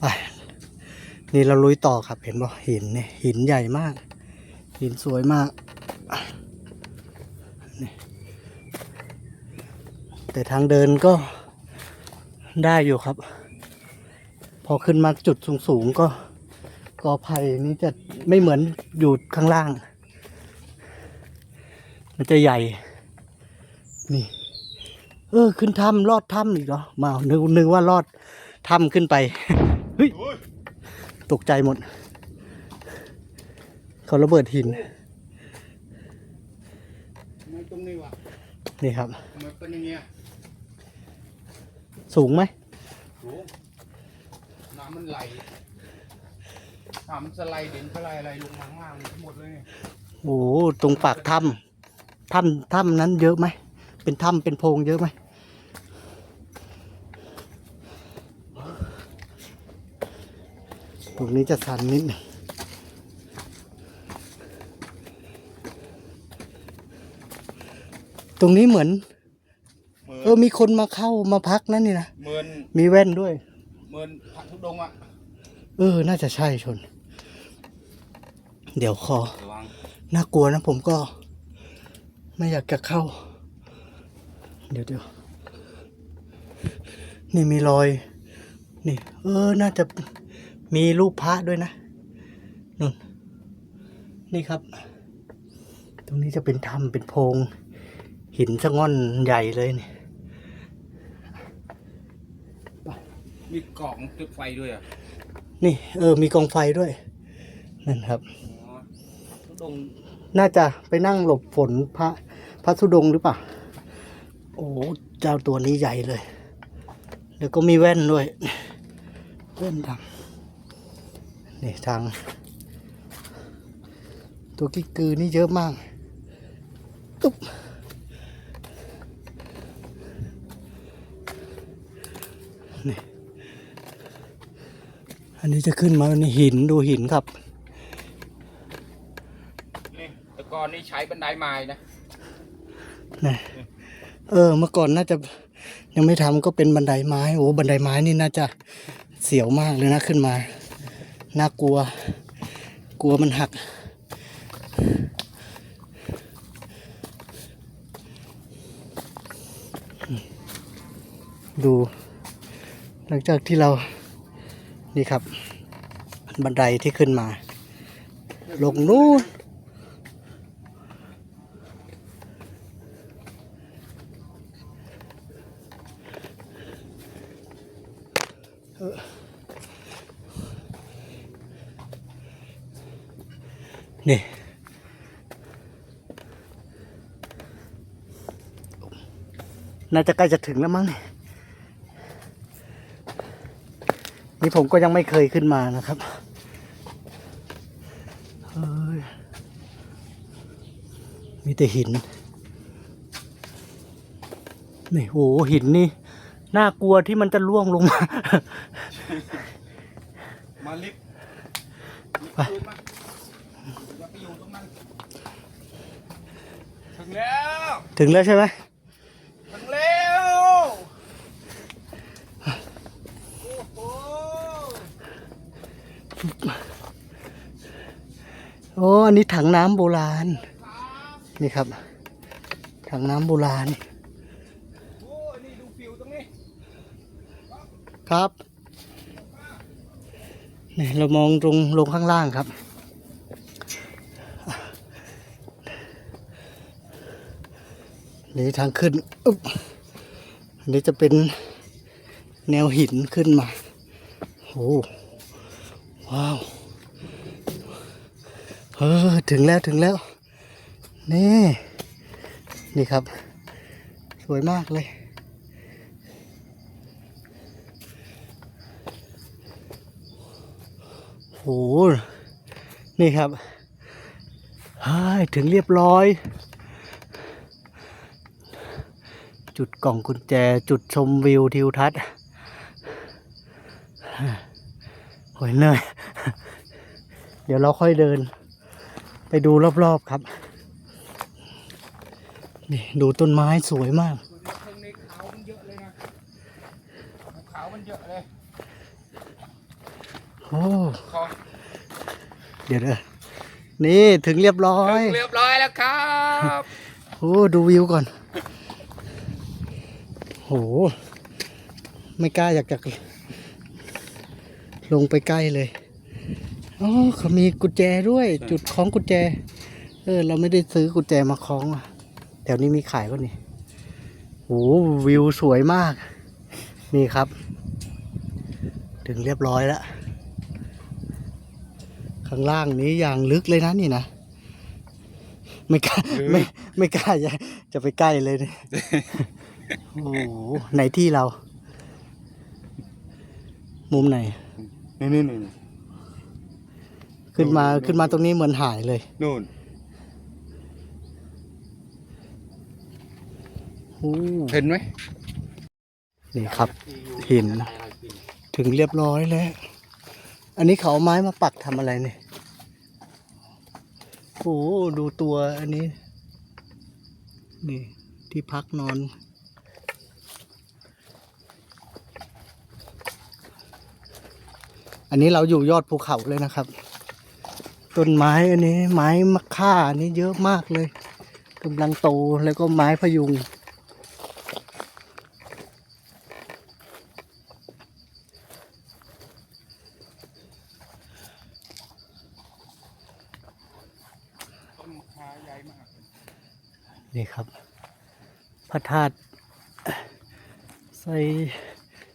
ไปนี่เราลุยต่อครับเห็นบ่หินเนี่ยหินใหญ่มาก หินสวยมากแต่ทางเดินก็ได้อยู่ครับ พอขึ้นมาจุดสูงๆก็กอไผ่นี่จะไม่เหมือนอยู่ข้างล่าง มันจะใหญ่ นี่ เออ ขึ้นถ้ำลอดถ้ำอีกเหรอมานึกนึกว่าลอดถ้ำขึ้นไป ฮ้ย ตกใจหมด เขาระเบิดหินทำไมตรงนี้วะนี่ครับทำไมเป็นอย่างเงี้ยสูงไหมโหน้ำมันไหลน้ำมันสไลด์เด่นสไลด์อะไรลงมาข้างล่างหมดเลยเนี่ยโอ้โหตรงปากถ้ำถ้ำถ้ำนั้นเยอะไหม เป็นถ้ำเป็นโพรงเยอะไหม ตรงนี้จะสันนิดหนึงตรงนี้เหมือนเหมือน เออมีคนมาเข้ามาพักนั่นนี่นะเหมือนมีแว่นด้วย เหมือนผักทุกดงอะเออ น่าจะใช่ชน เดี๋ยวคอระวังน่ากลัวนะผมก็ ไม่อยากจะเข้า เดี๋ยวเดี๋ยวนี่มีรอย นี่ เออ น่าจะ มีรูปพระด้วยนะนู่นนี่ครับ ตรงนี้จะเป็นถ้ำเป็นโพรงหินสะง่อนใหญ่เลยนี่มีกล่องจุดไฟด้วยอะ นี่ เออ มีกองไฟด้วย นั่นครับ อ๋อทุกดงน่าจะไปนั่งหลบฝนพระพระธุดงค์หรือเปล่า โอ้เจ้าตัวนี้ใหญ่เลย แล้วก็มีแว่นด้วย แว่นดำ นี่ทาง ตัวกิ๊กกือนี่เยอะมากตุ๊บนี่อันนี้จะขึ้นมาในหินดูหินครับนี่แต่ก่อนนี่ใช้บันไดไม้นะนะเออ เมื่อก่อนน่าจะยังไม่ทำก็เป็นบันไดไม้ โอ้ บันไดไม้นี่น่าจะเสียวมากเลยนะขึ้นมา น่ากลัว กลัวมันหัก ดู หลังจากที่เรา นี่ครับ บันไดที่ขึ้นมา ลงนู้น น่าจะใกล้จะถึงแล้วมั้งนี่นี่ผมก็ยังไม่เคยขึ้นมานะครับเฮ้ยมีแต่หิน นี่โหหินนี่ น่ากลัวที่มันจะล่วงลงมา มาลิฟต์ไปลิฟต์มาอย่าไปอยู่ตรงนั้นถึงแล้ว ถึงแล้วใช่ไหม ถึงแล้วโอ้โห โอันนี้ถังน้ำโบราณ นี่ครับ ถังน้ำโบราณ ครับนี่เรามองตรงลงข้างล่างครับ นี่ทางขึ้นอุ๊บอันนี้จะเป็นแนวหินขึ้นมาโอ้ว้าว เออถึงแล้วถึงแล้ว นี่ นี่ครับ สวยมากเลย โห นี่ครับเฮ้ยถึงเรียบร้อย จุดกล่องกุญแจจุดชมวิวทิวทัศน์โหยเหนื่อย เดี๋ยวเราค่อยเดิน ไปดูรอบๆครับ นี่ดูต้นไม้สวยมากดูดิข้างในขาวมันเยอะเลยนะขาวมันเยอะเลยโอ้ขอเดี๋ยวเด้อนี่ถึงเรียบร้อย เรียบร้อยแล้วครับโอ้ดูวิวก่อน โห ไม่กล้าอยากจะลงไปใกล้เลย อ๋อเขามีกุญแจด้วย จุดคล้องกุญแจ เออ เราไม่ได้ซื้อกุญแจมาคล้องอะแถวนี้มีขายก็นี่โหวิวสวยมาก นี่ครับ ถึงเรียบร้อยแล้ว ข้างล่างนี้อย่างลึกเลยนะนี่นะไม่กล้าไม่ไม่กล้าจะจะไปใกล้เลยเนี่ยโอ้โหไหนที่เรา มุมไหนนี่นี่นี่ ขึ้นมาโน่นขึ้นมาตรงนี้เหมือนหายเลย นู่นโอ้เห็นไหมนี่ครับเห็นถึงเรียบร้อยแล้ว อันนี้เขาเอาไม้มาปักทำอะไรเนี่ยโอ้โหดูตัวอันนี้ นี่ที่พักนอนอันนี้เราอยู่ยอดภูเขาเลยนะครับ ต้นไม้อันนี้ ไม้มะค่าอันนี้เยอะมากเลยกำลังโตแล้วก็ไม้พยุงต้นขาใหญ่มากนี่ครับ พระธาตุไซ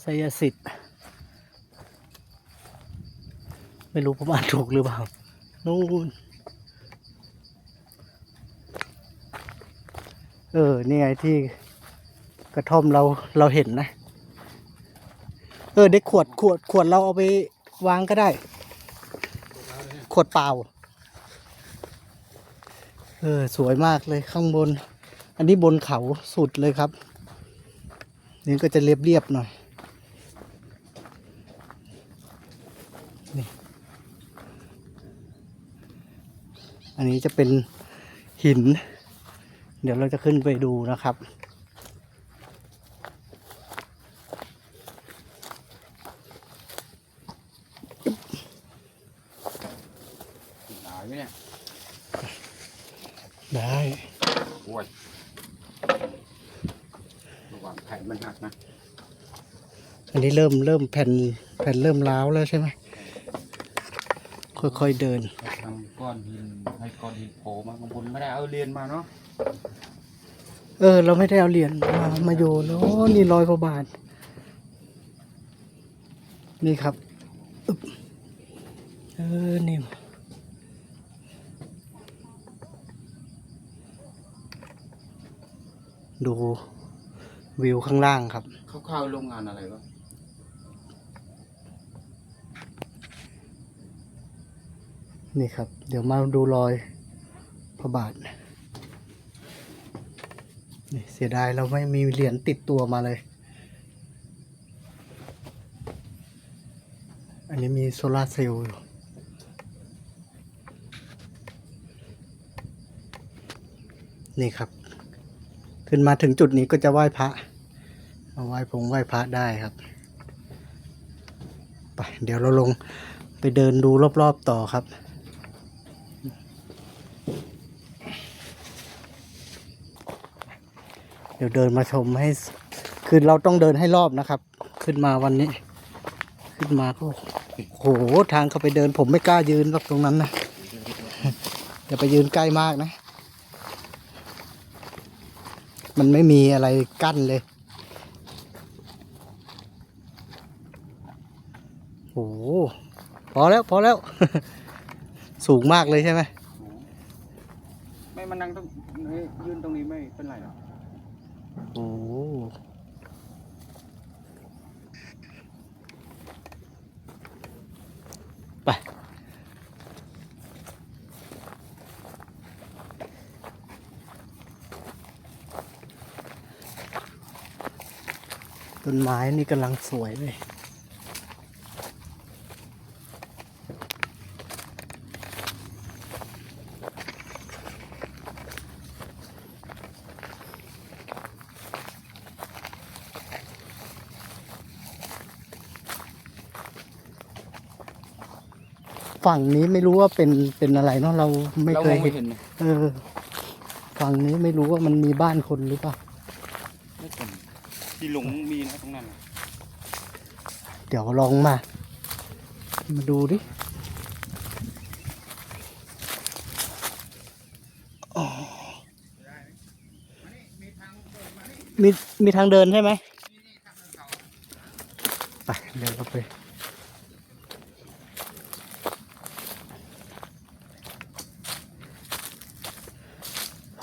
ไซยสิทธิ์ไม่รู้ผมอ่านถูกหรือเปล่า นู่นเออ นี่ไงที่กระท่อมเราเราเห็นนะ เออได้ขวดขวดขวดเราเอาไปวางก็ได้ ขวดเปล่า เออ สวยมากเลยข้างบน อันนี้บนเขาสุดเลยครับ นี่ก็จะเรียบๆหน่อย อันนี้จะเป็นหิน เดี๋ยวเราจะขึ้นไปดูนะครับหายไหมเนี่ย ได้โอ้ยระวังแผ่นมันหักนะ อันนี้เริ่มเริ่มแผ่นแผ่นเริ่มร้าวแล้วใช่ไหม ค่อยๆเดินทำก้อนหินให้ก้อนหินโผล่มาข้างบนไม่ได้เอาเรียนมาเนาะเออ เราไม่ได้เอาเหรียญมามาโยนโอ้นี่ร้อยกว่าบาท นี่ครับอึ๊บเออนี่ดูวิวข้างล่างครับ เขาเข้าโรงงานอะไรวะ นี่ครับ เดี๋ยวมาดูรอยพระบาทนี่เสียดายเราไม่มีเหรียญติดตัวมาเลย อันนี้มีโซลาร์เซลล์อยู่นี่ครับ ขึ้นมาถึงจุดนี้ก็จะไหว้พระมาไหว้พงไหว้พระได้ครับไปเดี๋ยวเราลงไปเดินดูรอบๆต่อครับ เดี๋ยวเดินมาชมให้คือเราต้องเดินให้รอบนะครับ ขึ้นมาวันนี้ ขึ้นมาก็โอ้โหทางเขาไปเดิน ผมไม่กล้ายืนหรอกตรงนั้นนะอย่าไปยืนใกล้มากนะ มันไม่มีอะไรกั้นเลยโอ้โหพอแล้วพอแล้ว สูงมากเลยใช่ไหมไม่มานั่งตรงยืนตรงนี้ไม่เป็นไรหรอก อ้ไป ต้นไม้นี่กำลังสวยเลย ฝั่งนี้ไม่รู้ว่าเป็นเป็นอะไรเนาะเราไม่เราเคมยองเห็ไม่นเห็นเลยเออฝั่งนี้ไม่รู้ว่ามันมีบ้านคนหรือเปล่าไม่เป็นที่หลงมีนะตรงนั้นน่ะเดี๋ยวลองมา มาดูดิอ๋อมีมีทางเดินใช่ไหมไปเดินเข้าไป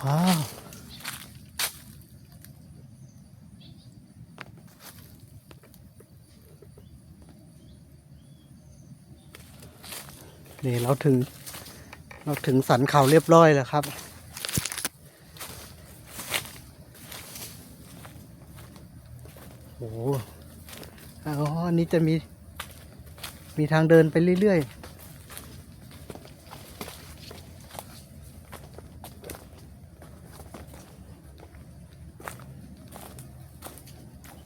ว้าว นี่ เราถึง เราถึงสันเขาเรียบร้อยแล้วครับโอ้โหอ๋ออันนี้จะมี มีทางเดินไปเรื่อยๆ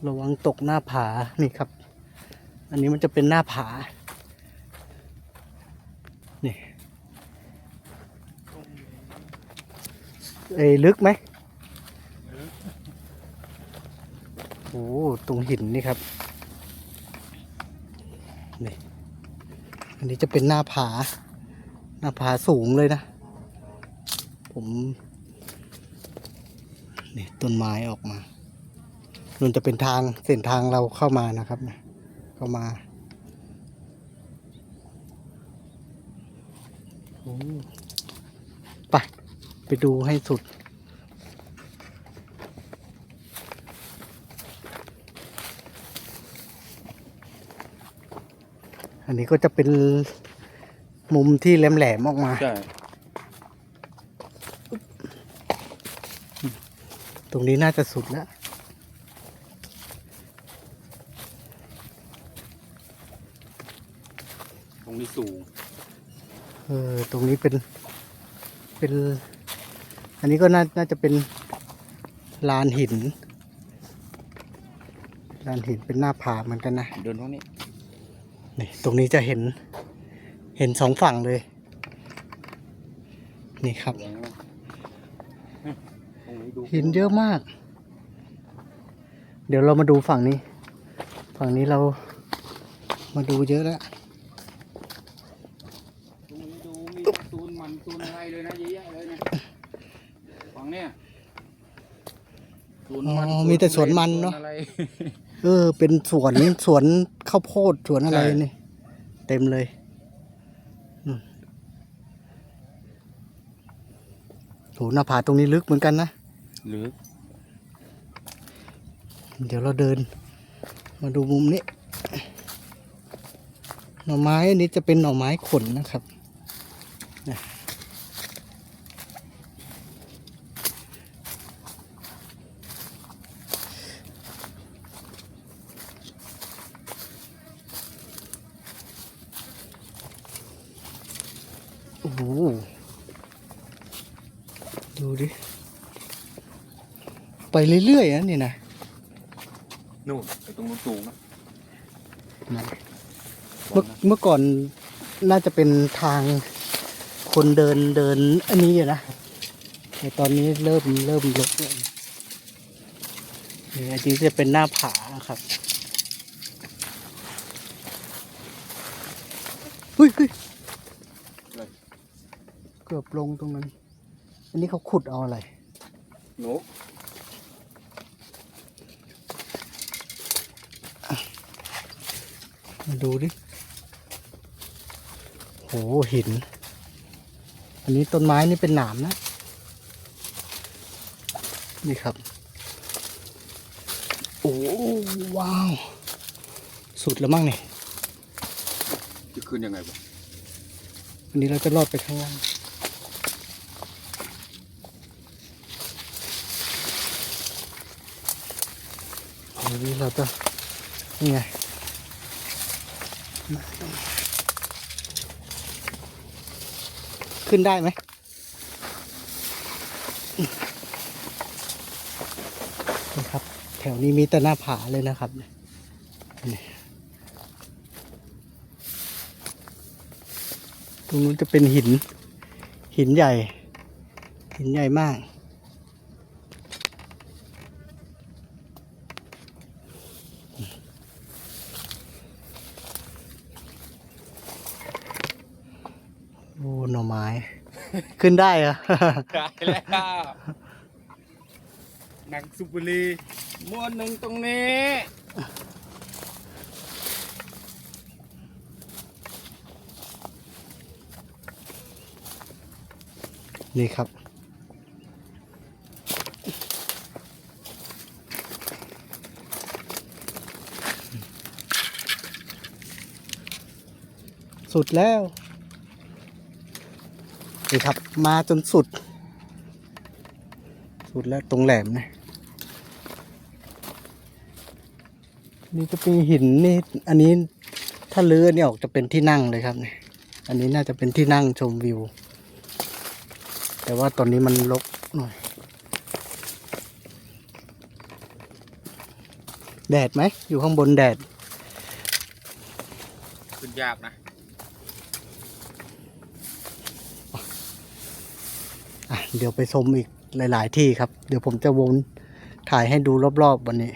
ระวังตกหน้าผา นี่ครับ อันนี้มันจะเป็นหน้าผา นี่ เอ้ลึกไหมโอ้ตรงหินนี่ครับนี่อันนี้จะเป็นหน้าผา หน้าผาสูงเลยนะ ผมนี่ต้นไม้ออกมานู่นจะเป็นทางเส้นทางเราเข้ามานะครับนะเข้ามาโอ้ ไปดูให้สุด อันนี้ก็จะเป็นมุมที่แหลมๆออกมา ใช่ ตรงนี้น่าจะสุดแล้ว ตรงนี้สูง เออ ตรงนี้เป็น เป็น อันนี้ก็น่าน่าจะเป็นลานหิน ลานหินเป็นหน้าผาเหมือนกันนะเดินตรงนี้นี่ตรงนี้จะเห็น เห็นสองฝั่งเลย นี่ครับสวยมากตรงนี้ดูหินเยอะมาก เดี๋ยวเรามาดูฝั่งนี้ ฝั่งนี้เรามาดูเยอะแล้ว ตรงนี้ดูมีตูนมันตูนอะไรเลยนะเยอะแยะเลยนะฝั่ง เนี้ยสวนมันอ๋อมีแต่สวนมันเนอะสอะไร เออ เป็นสวน สวนข้าวโพดสวนอะไรใช่ นี่ เต็มเลยนู่นโหหน้าผาตรงนี้ลึกเหมือนกันนะ หรือเดี๋ยวเราเดิน มาดูมุมนี้ หน่อไม้อันนี้จะเป็นหน่อไม้ขนนะครับ โอ้โหดูดิ ไปเรื่อยๆอะนี่นะนู่นไปตรงนู้นสูงนะเมื่อเมื่อก่อนน่าจะเป็นทางคนเดินเดินอันนี้อยู่นะแต่ตอนนี้เริ่มเริ่มลดแล้วนี่อันนี้จะเป็นหน้าผาครับเฮ้ยเฮ้ย เกือบลงตรงนั้น อันนี้เขาขุดเอาอะไรนกมาดูดิ โหหิน อันนี้ต้นไม้นี่เป็นหนามนะ นี่ครับ โอ้ว้าว สุดแล้วมั้งเนี่ยจะขึ้นยังไงวะอันนี้เราจะลอดไปข้างล่าง อันนี้เราจะนี่ไงขึ้นได้ไหมนี่ครับ แถวนี้มีแต่หน้าผาเลยนะครับตรงนู้นจะเป็นหิน หินใหญ่ หินใหญ่มาก โอ้หน่อไม้ ขึ้นได้เหรอะได้แล้วหนังสุบุรีม้วนหนึ่งตรงนี้ นี่ครับ สุดแล้ว นี่ครับ มาจนสุด สุดแล้วตรงแหลมนะนี่จะเป็นหินนี่อันนี้ถ้าเลื้อนี่ออกจะเป็นที่นั่งเลยครับเนี่ยอันนี้น่าจะเป็นที่นั่งชมวิว แต่ว่าตอนนี้มันลกหน่อย แดดไหม อยู่ข้างบนแดด ขึ้นยากนะ เดี๋ยวไปชมอีกหลาย ๆ ที่ครับ เดี๋ยวผมจะวนถ่ายให้ดูรอบ ๆ วันนี้